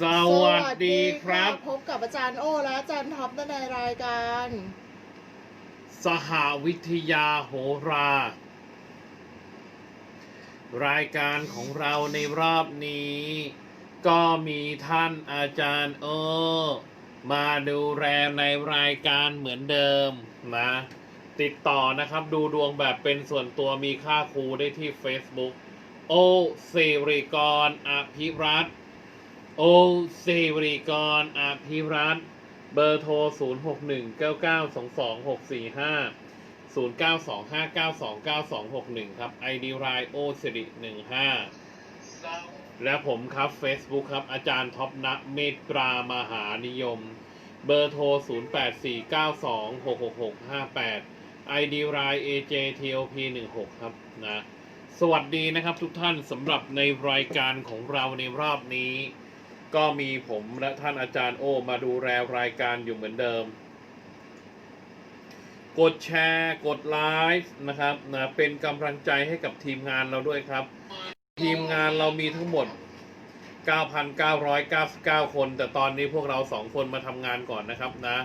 สวัสดีครับ พบกับอาจารย์โอและอาจารย์ท็อปในรายการ สหวิทยาโหรา รายการของเราในรอบนี้ ก็มีท่านอาจารย์โอ มาดูแลในรายการเหมือนเดิมนะติดต่อนะครับดูดวงแบบเป็นส่วนตัวมีค่าครูได้ที่ Facebook โอสิริกรอภิรัตน์ โอสิริกรอภิรัตเบอร์โทร 0 6 1 9 9 2 2 6 4 5 0 9 2 5 9 2 9 2 6 1 ครับ ID รายโอสิริ15 และผมครับ Facebook ครับ อาจารย์ท็อปนะเมตตรามหานิยม เบอร์โทร 0849266658 ID ราย AJTOP 16ครับนะสวัสดีนะครับทุกท่านสำหรับในรายการของเราในรอบนี้ ก็มีผมและท่านอาจารย์โอมาดูแลรายการอยู่เหมือนเดิม กดแชร์กดไลค์นะครับนะเป็นกำลังใจให้กับทีมงานเราด้วยครับ ทีมงานเรามีทั้งหมด 9,999 คน แต่ตอนนี้พวกเราสองคนมาทำงานก่อนนะครับนะ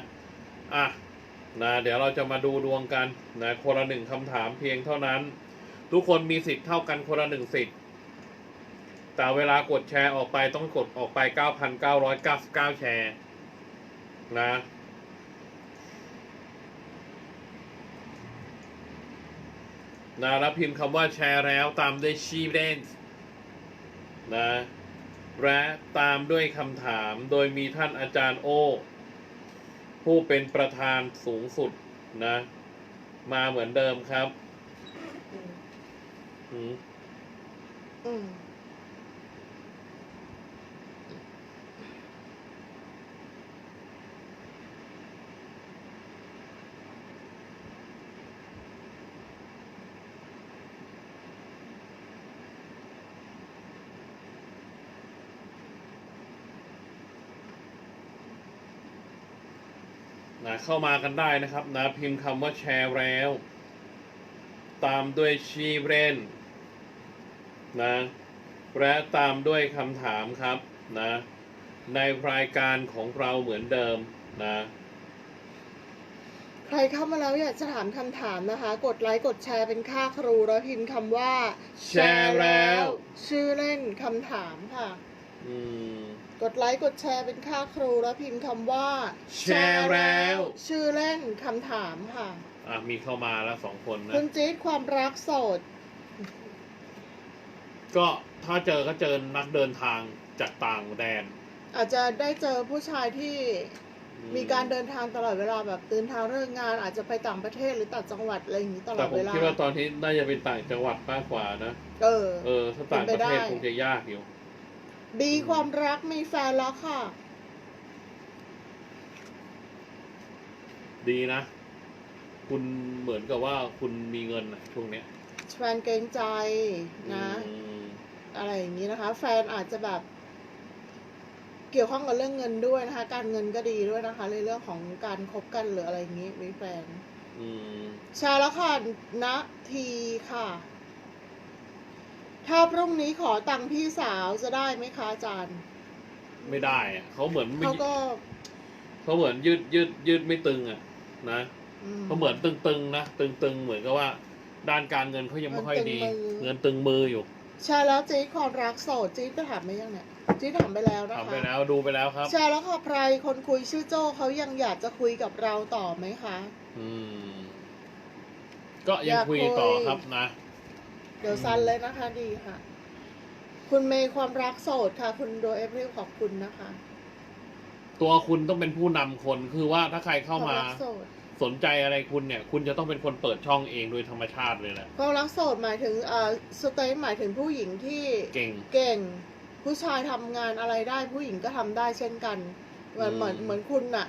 อะนะเดี๋ยวเราจะมาดูดวงกันนะคนละหนึ่งคำถามเพียงเท่านั้น ทุกคนมีสิทธิ์เท่ากันคนละหนึ่งสิทธิ์ แต่เวลากดแชร์ออกไปต้องกดออกไป 9,999 แชร์นะนะแล้วพิมพ์คำว่าแชร์แล้วตามด้วยชีเรนส์นะและตามด้วยคำถามโดยมีท่านอาจารย์โอ ผู้เป็นประธานสูงสุดนะ มาเหมือนเดิมครับ อืมอืม นะเข้ามากันได้นะครับนะพิมพ์คำว่าแชร์แล้ว ตามด้วยชีเรนนะและตามด้วยคำถามครับนะในรายการของเราเหมือนเดิมนะใครเข้ามาแล้วอยากจะถามคำถามนะคะ กดไลค์กดแชร์เป็นค่าครูแล้วพิมพ์คำว่า แชร์แล้ว ชื่อเล่นคำถามค่ะ อืม กดไลค์กดแชร์เป็นค่าครูแล้วพิมพ์คำว่า แชร์แล้ว ชื่อเล่นคำถามค่ะ อะ มีเข้ามาแล้วสองคนนะ คุณจี๊ดความรักโสด ก็ถ้าเจอก็เจอนักเดินทางจากต่างแดน อาจจะได้เจอผู้ชายที่อืมีการเดินทางตลอดเวลาแบบเดินทางเรื่องงาน อาจจะไปต่างประเทศหรือต่างจังหวัดอะไรอย่างนี้ตลอแต่ดผมเวลาคิดว่าตอนนี้น่าจะเป็นต่างจังหวัดมากกว่านะ เออ เออถ้าต่างประเทศเป็นไปได้คงจะยากอยู่ ดีความรักมีแฟนแล้วค่ะ ดีนะ คุณเหมือนกับว่าคุณมีเงินนะช่วงเนี้ยแฟนเกรงใจนะ อืมอะไรอย่างนี้นะคะ แฟนอาจจะแบบ เกี่ยวข้องกับเรื่องเงินด้วยนะคะ การเงินก็ดีด้วยนะคะ ในเรื่องของการคบกันหรืออะไรอย่างนี้มีแฟน อืมใช่แล้วค่ะณทีค่ะ ถ้าพรุ่งนี้ขอตังค์พี่สาวจะได้ไหมคะอาจารย์ไม่ได้อะเขาเหมือนไม่เขาก็เขาเหมือนยืดยืดยืดไม่ตึงอะนะอืม เขาเหมือนตึงๆนะตึงๆเหมือนกับว่า ด้านการเงินเขายังไม่ค่อยดี เงินตึงมือเงินตึงมืออยู่ใช่แล้วจี๊ดความรักโสดจี๊ดก็ถามไปยังเนี่ยจี๊ดถามไปแล้วนะคะทำไปแล้วดูไปแล้วครับใช่แล้วค่ะใครคนคุยชื่อโจ้เขายังอยากจะคุยกับเราต่อไหมคะ อืม ก็ยังคุยต่อครับนะ เดี๋ยวซันเลยนะคะดีค่ะ คุณเมย์ความรักโสดค่ะ คุณโดเอพริลขอบคุณนะคะตัวคุณต้องเป็นผู้นำคนคือว่าถ้าใครเข้าความมารักโสดสนใจอะไรคุณเนี่ย คุณจะต้องเป็นคนเปิดช่องเองโดยธรรมชาติเลยแหละความรักโสดหมายถึงเอ่อสเตย์หมายถึงผู้หญิงที่ เก่ง เก่งผู้ชายทำงานอะไรได้ผู้หญิงก็ทำได้เช่นกันเหมือนอืม เหมือนเหมือนคุณน่ะ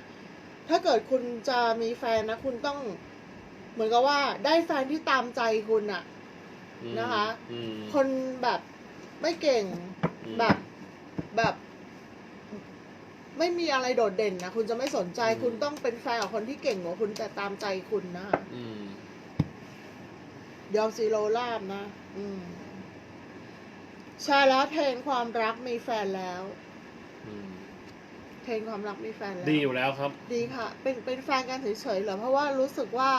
ถ้าเกิดคุณจะมีแฟนนะ คุณต้อง เหมือนกับว่าได้แฟนที่ตามใจคุณน่ะอืม นะคะอืมคนแบบไม่เก่งอืมแบบแบบ ไม่มีอะไรโดดเด่นนะคุณจะไม่สนใจอืมคุณต้องเป็นแฟนกับคนที่เก่งกว่าคุณแต่ตามใจคุณนะคะอืมยอมซีโรลาบนะ อืมใช่แล้วเพลงความรักมีแฟนแล้วอืมเทรนความรักมีแฟนแล้ว ดีอยู่แล้วครับ ดีค่ะ เป็นเป็นแฟนกันเฉยๆเหรอ เพราะว่ารู้สึกว่า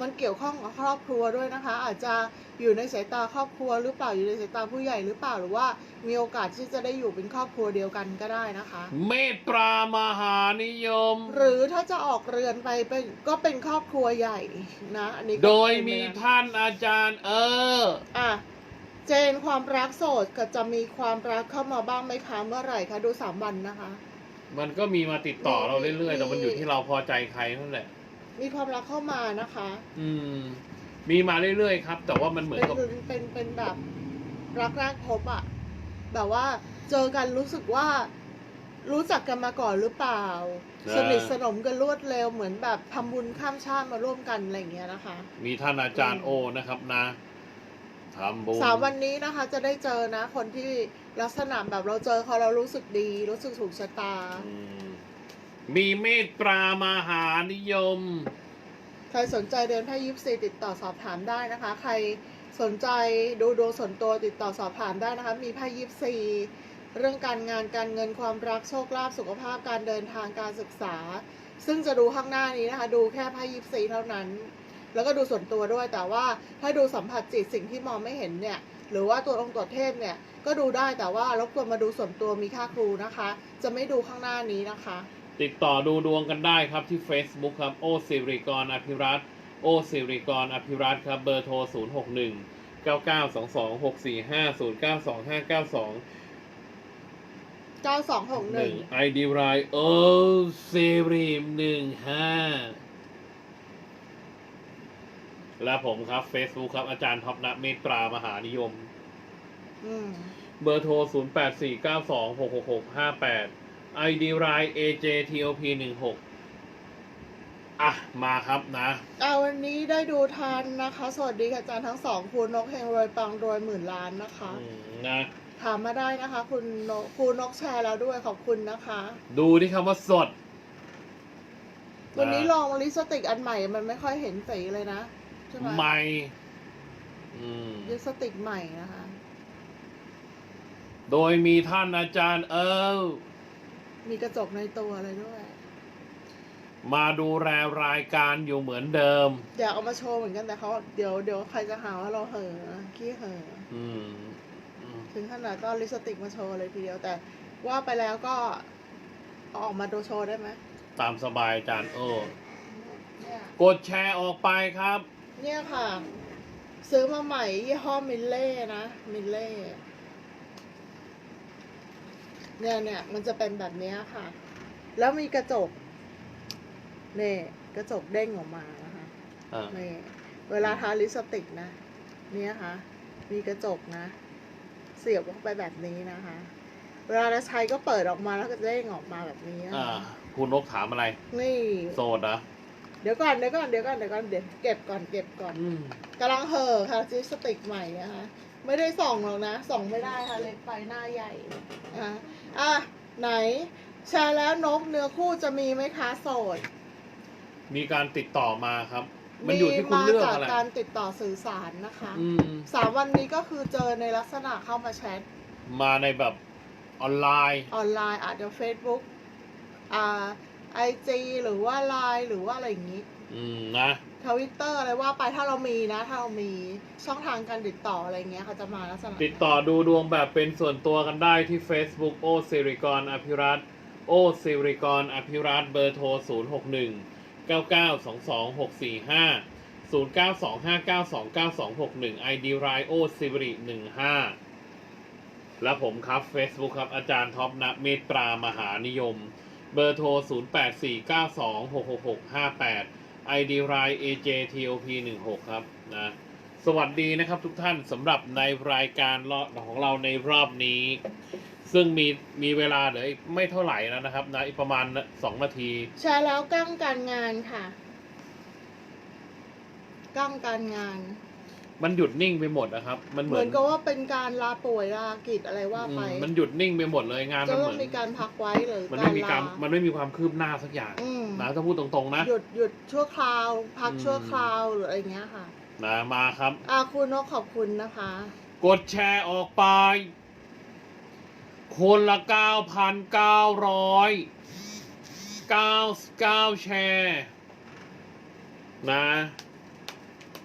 มันเกี่ยวข้องกับครอบครัวด้วยนะคะ อาจจะอยู่ในสายตาครอบครัวหรือเปล่าอยู่ในสายตาผู้ใหญ่หรือเปล่าหรือว่ามีโอกาสที่จะได้อยู่เป็นครอบครัวเดียวกันก็ได้นะคะ เมตตามหานิยม หรือถ้าจะออกเรือนไปเป็นก็เป็นครอบครัวใหญ่นะอันนี้ก็โดยเป็นไปมีได้ท่านอาจารย์ เออ อะเจนความรักโสดก็จะมีความรักเข้ามาบ้างไหมคะเมื่อไหร่คะดูสามวันนะคะ มันก็มีมาติดต่อมีเราเรื่อยๆ แต่มันมีอยู่ที่เราพอใจใครนั่นแหละ มีความรักเข้ามานะคะอืม มีมาเรื่อยๆครับ แต่ว่ามันเหมือนเป็นกับ เป็นเป็นเป็นแบบรักแรกพบอะแบบว่าเจอกันรู้สึกว่า รู้จักกันมาก่อนหรือเปล่า สนิทสนมกันรวดเร็วเหมือนแบบทำบุญข้ามชาติมาร่วมกันอะไรอย่างเงี้ยนะคะ มีท่านอาจารย์โอนะครับนะทำบุญสามวันนี้นะคะ จะได้เจอนะ คนที่ลักษณะแบบเราเจอเขาเรารู้สึกดี รู้สึกถูกชะตา อืม มีเมตตามาหานิยม ใครสนใจเดินไพ่ยิปซีติดต่อสอบถามได้นะคะ ใครสนใจดูดวงส่วนตัวติดต่อสอบถามได้นะคะ มีไพ่ยิปซีเรื่องการงานการเงินความรักโชคลาภสุขภาพการเดินทางการศึกษา ซึ่งจะดูข้างหน้านี้นะคะ ดูแค่ไพ่ยิปซีเท่านั้น แล้วก็ดูส่วนตัวด้วยแต่ว่าถ้าดูสัมผัสจิตสิ่งที่มองไม่เห็นเนี่ยหรือว่าตัวองค์ตัวเทพเนี่ยก็ดูได้แต่ว่ารบกวนมาดูส่วนตัวมีค่าครูนะคะ จะไม่ดูข้างหน้านี้นะคะ ติดต่อดูดวงกันได้ครับที่ Facebook ครับโอสิริกรอภิรัตน์โอสิริกรอภิรัตน์ครับเบอร์โทร 0 6 1 9 9 2 2 6 4 5 0 9 2 5 9 2 9261 1 ID รายโอสิริหนึ่งห้าและผมครับ Facebook ครับอาจารย์ท็อปนะเมตตามหานิยม อืม เบอร์โทร 0 8 4 9 2 6 6 6 5 8 ID ราย AJTOP 1 6อะ มาครับนะเอาวันนี้ได้ดูทันนะคะ สวัสดีค่ะอาจารย์ทั้งสองคุณนกเฮงรวยปังรวยหมื่นล้านนะคะ อืมนะถามมาได้นะคะ คุณนกคุณนกแชร์แล้วด้วยขอบคุณนะคะ ดูที่คำว่าสด วันนี้ลองลิปสติกอันใหม่มันไม่ค่อยเห็นสีเลยนะใช่ไหมไม่อืมลิปสติกใหม่นะคะ โดยมีท่านอาจารย์เออ มีกระจกในตัวเลยด้วย มาดูแลรายการอยู่เหมือนเดิม อยากเอามาโชว์เหมือนกันแต่เขาเดี๋ยวเดี๋ยวใครจะหาว่าเราเห่อขี้เห่ออืมอืมถึงขนาดก็ลิปสติกมาโชว์เลยทีเดียวแต่ว่าไปแล้วก็เอาออกมาดูโชว์ได้ไหมตามสบายอาจารย์เออเนี่ยกดแชร์ออกไปครับ เนี่ยค่ะ ซื้อมาใหม่ยี่ห้อมิลเล่นะมิลเล่ เนี่ยเนี่ยมันจะเป็นแบบเนี้ยค่ะ แล้วมีกระจกเนี่ยกระจกเด้งออกมานะคะอ่านี่เวลาทาลิปสติกนะ เนี่ยค่ะ มีกระจกนะ เสียบเข้าไปแบบนี้นะคะ เวลาเราใช้ก็เปิดออกมาแล้วก็เด้งออกมาแบบนี้อ่าค่ะคุณนกถามอะไร นี่โสดเหรอเดี๋ยวก่อนเดี๋ยวก่อนเดี๋ยวก่อนเดี๋ยวก่อนเดี๋ยวเก็บก่อนเก็บก่อนอืมกำลังเห่อค่ะลิปสติกใหม่นะคะไม่ได้ส่องหรอกนะส่องไม่ได้ค่ะเล็กไปหน้าใหญ่นะคะ อะ ไหน แชร์แล้วนกเนื้อคู่จะมีไหมคะโสด มีการติดต่อมาครับ มันอยู่ที่คุณมาเลือกจากอะไรการติดต่อสื่อสารนะคะอืม สามวันนี้ก็คือเจอในลักษณะเข้ามาแชทมาในแบบออนไลน์ ออนไลน์อาจจะเฟซบุ๊กอ่าไอจีหรือว่าไลน์หรือว่าอะไรอย่างนี้ อืมนะ ทวิตเตอร์อะไรว่าไปถ้าเรามีนะ ถ้าเรามีช่องทางการติดต่ออะไรเงี้ยเขาจะมาลักษณะติดต่อดูดวงแบบเป็นส่วนตัวกันได้ที่ Facebook โอสิริกรอภิรัตโอสิริกรอภิรัตเบอร์โทร 0 6 1 9 9 2 2 6 4 5 0 9 2 5 9 2 9 2 6 1 ID รายโอสิริ15 และผมครับ Facebook ครับ อาจารย์ท็อปนะเมตตามหานิยม เบอร์โทร 0849266658 ID ราย AJTOP 16ครับนะสวัสดีนะครับทุกท่านสำหรับในรายการรอบของเราในรอบนี้ ซึ่งมีมีเวลาเหลือไม่เท่าไหร่แล้วนะครับนะอีกประมาณสองนาทีแช่แล้วกั้งการงานค่ะ กั้งการงาน มันหยุดนิ่งไปหมดนะครับ มันเหเหมืมืออนนกับว่าเป็นการลาป่วยลากิจอะไรว่าอืไป มมันหยุดนิ่งไปหมดเลยงานจะมันเหต้อมืงอนมีการพักไว้หรือมันกาไม่รมีการลามันไม่มีความคืบหน้าสักอย่างอืมนะถ้าพูดตรงๆนะ หยุดหยุดชั่วคราว พักอืมชั่วคราวหรืออะไรเงี้ยค่ะนะมาครับ อาคุณนกขอบคุณนะคะ กดแชร์ออกไป คนละเก้าพันเก้าร้อยเก้าเก้าแชร์ นะ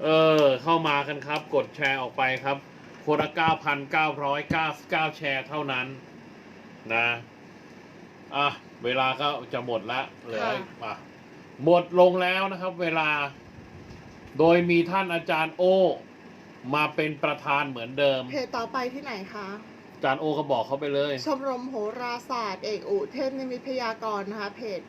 เออ เข้ามากันครับ กดแชร์ออกไปครับ คนละเก้าพันเก้าร้อยเก้าเก้าแชร์เท่านั้น นะ อะ เวลาก็จะหมดละเหลยอะหมดลงแล้วนะครับ เวลา โดยมีท่านอาจารย์โอ มาเป็นประธานเหมือนเดิม เพจต่อไปที่ไหนคะ อาจารย์โอก็บอกเขาไปเลย ชมรมโหราศาสตร์เอกอุเทพนิมิตพยากรณ์นะคะ เพจ